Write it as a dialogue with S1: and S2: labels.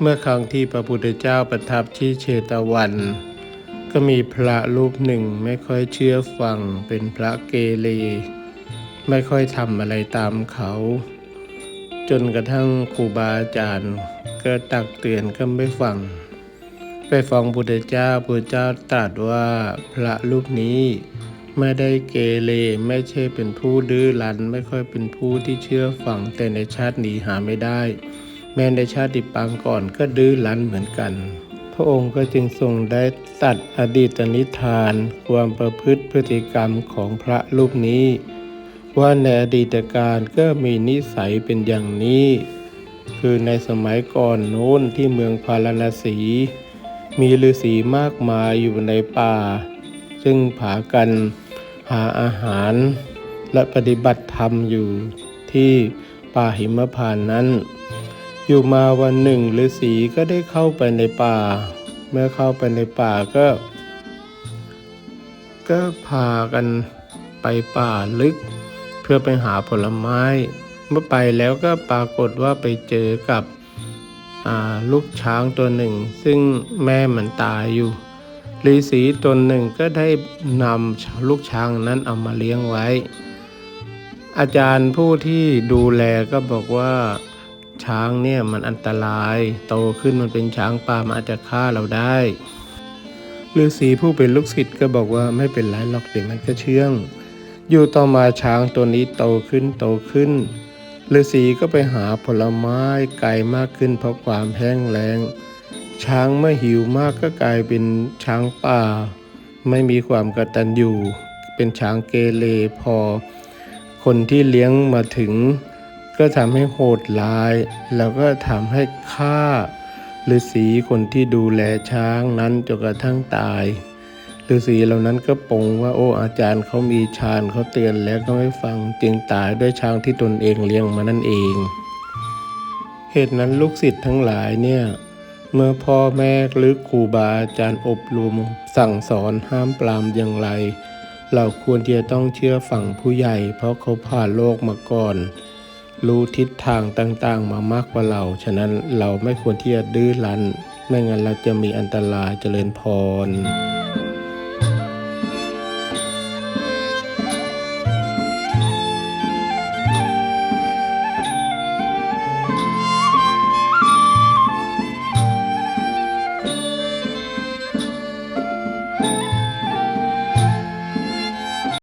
S1: เมื่อครั้งที่พระพุทธเจ้าประทับที่เชตวัน ก็มีพระรูปหนึ่งไม่ค่อยเชื่อฟังเป็นพระเกเรไม่ค่อยทำอะไรตามเขา จนกระทั่งครูบาอาจารย์ ก็ตักเตือนก็ไม่ฟัง ไปฟังพุทธเจ้าพุทธเจ้าตรัสว่าพระรูปนี้ไม่ได้เกเรไม่ใช่เป็นผู้ดื้อรั้น ไม่ค่อยเป็นผู้ที่เชื่อฟังแต่ในชาตินี้หาไม่ได้ แม้ในชาติปางก่อนก็ดื้อรั้นเหมือนกัน พระองค์ก็จึงทรงได้ตัดอดีตนิทาน ความประพฤติพฤติกรรมของพระรูปนี้ ว่าในอดีตการก็มีนิสัยเป็นอย่างนี้ คือในสมัยก่อนโน้นที่เมืองพาราณสี มีฤาษีมากมายอยู่ในป่า ซึ่งผากันหาอาหาร และปฏิบัติธรรมอยู่ที่ป่าหิมพานนั้น อยู่มาวันหนึ่งฤาษีก็ได้เข้าไปในป่า เมื่อเข้าไปในป่าก็ ก็พากันไปป่าลึก เพื่อไปหาผลไม้ เมื่อไปแล้วก็ปรากฏว่าไปเจอกับลูกช้างตัวหนึ่ง ซึ่งแม่มันตายอยู่ฤาษีตนหนึ่งก็ได้นำลูกช้างนั้นเอามาเลี้ยงไว้ อาจารย์ผู้ที่ดูแลก็บอกว่า ช้างเนี่ยมันอันตราย โตขึ้นมันเป็นช้างป่ามันอาจจะฆ่าเราได้ฤาษีผู้เป็นลูกศิษย์ก็บอกว่าไม่เป็นไรหรอกเดี๋ยวมันก็เชื่อง อยู่ต่อมาช้างตัวนี้โตขึ้นโตขึ้นฤาษีก็ไปหาผลไม้ไก่มากขึ้นเพราะความแห้งแล้ง ช้างเมื่อหิวมากก็กลายเป็นช้างป่า ไม่มีความกตัญญูเป็นช้างเกเรพอ คนที่เลี้ยงมาถึง ก็ทำให้โหดร้าย แล้วก็ทำให้ฆ่าฤาษีคนที่ดูแลช้างนั้นจนกระทั่งตายฤาษีเหล่านั้นก็ปงว่าโอ้อาจารย์เขามีฌานเขาเตือนแล้วก็ไม่ฟังจึงตายด้วยช้างที่ตนเองเลี้ยงมานั่นเอง เหตุนั้นลูกศิษย์ทั้งหลายเนี่ยเมื่อพ่อแม่หรือครูบาอาจารย์อบรมสั่งสอนห้ามปรามอย่างไร เราควรที่จะต้องเชื่อฟังผู้ใหญ่ เพราะเขาผ่านโลกมาก่อน รู้ทิศทางต่างๆ มามากกว่าเรา ฉะนั้นเราไม่ควรที่จะดื้อรั้น ไม่งั้นเราจะมีอันตรายเจริญพร